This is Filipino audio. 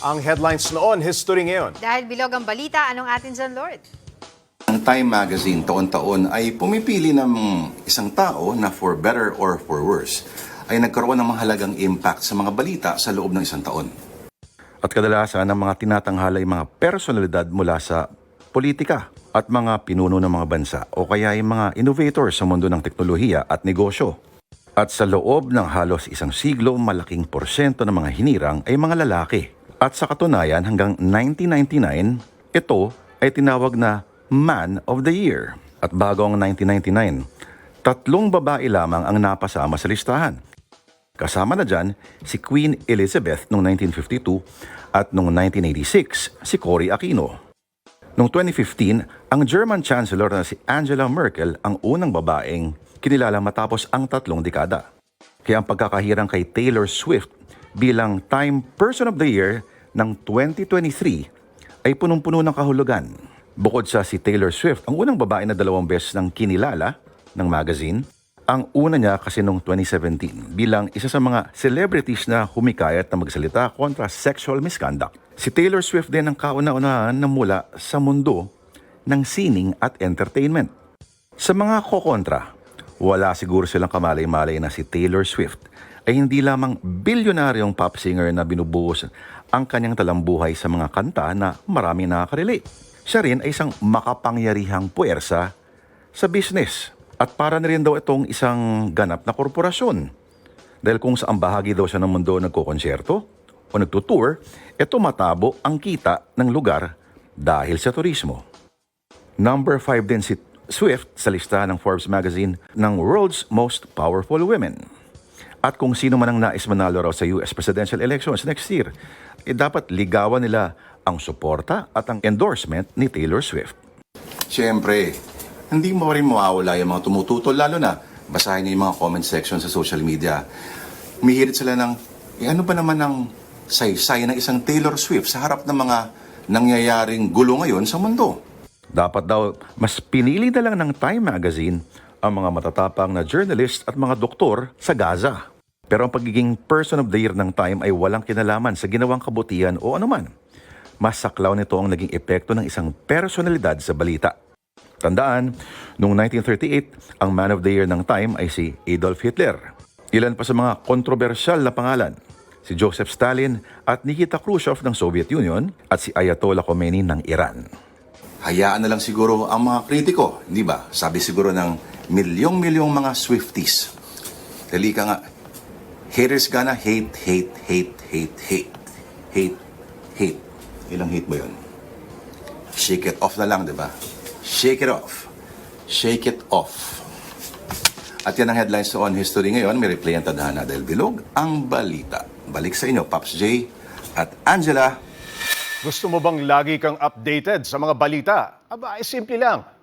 Ang headlines noon, history ngayon. Dahil bilog ang balita, anong atin dyan, Lord? Ang Time Magazine taon-taon ay pumipili ng isang tao na for better or for worse ay nagkaroon ng mahalagang impact sa mga balita sa loob ng isang taon. At kadalasan ang mga tinatanghala ay mga personalidad mula sa politika at mga pinuno ng mga bansa o kaya ay mga innovators sa mundo ng teknolohiya at negosyo. At sa loob ng halos isang siglo, malaking porsyento ng mga hinirang ay mga lalaki. At sa katunayan, hanggang 1999, ito ay tinawag na Man of the Year. At bago ang 1999, tatlong babae lamang ang napasama sa listahan. Kasama na dyan si Queen Elizabeth noong 1952 at noong 1986 si Cory Aquino. Noong 2015, ang German Chancellor na si Angela Merkel ang unang babaeng kinilala matapos ang tatlong dekada. Kaya ang pagkakahirang kay Taylor Swift bilang Time Person of the Year ng 2023 ay punong-puno ng kahulugan. Bukod sa si Taylor Swift, ang unang babae na dalawang beses ng kinilala ng magazine, ang una niya kasi noong 2017 bilang isa sa mga celebrities na humikayat na magsalita kontra sexual misconduct. Si Taylor Swift din ang kauna-unahan na mula sa mundo ng sining at entertainment. Sa mga kokontra, wala siguro silang kamalay-malay na si Taylor Swift ay hindi lamang bilyonaryong pop singer na binubuhos ang kanyang talambuhay sa mga kanta na marami nakaka-relate. Siya rin ay isang makapangyarihang puwersa sa business. At para na rin daw itong isang ganap na korporasyon. Dahil kung saan bahagi daw siya ng mundo nagkokonsyerto o nagtutour, ito matabo ang kita ng lugar dahil sa turismo. Number 5 din si Swift sa lista ng Forbes magazine ng World's Most Powerful Women. At kung sino man ang nais manalo raw sa US presidential elections next year, eh dapat ligawan nila ang suporta at ang endorsement ni Taylor Swift. Siyempre, hindi mo rin mawawala yung mga tumututol, lalo na basahin niyo yung mga comment section sa social media. Umihirit sila ng, eh ano ba naman ang saysay ng isang Taylor Swift sa harap ng mga nangyayaring gulo ngayon sa mundo? Dapat daw, mas pinili na lang ng Time Magazine ang mga matatapang na journalist at mga doktor sa Gaza. Pero ang pagiging person of the year ng Time ay walang kinalaman sa ginawang kabutihan o anuman. Mas saklaw nito ang naging epekto ng isang personalidad sa balita. Tandaan, noong 1938, ang man of the year ng Time ay si Adolf Hitler. Ilan pa sa mga kontrobersyal na pangalan, si Joseph Stalin at Nikita Khrushchev ng Soviet Union at si Ayatollah Khomeini ng Iran. Hayaan na lang siguro ang mga kritiko, hindi ba? Sabi siguro ng milyong-milyong mga Swifties. Dali ka nga, haters gonna hate, hate, hate, hate, hate. Hate, hate. Ilang hate ba yun? Shake it off na lang, di ba? Shake it off. Shake it off. At yan ang headlines On History ngayon. May replay ang tadhana dahil bilog ang balita. Balik sa inyo, Pops J at Angela. Gusto mo bang lagi kang updated sa mga balita? Aba, ay simple lang.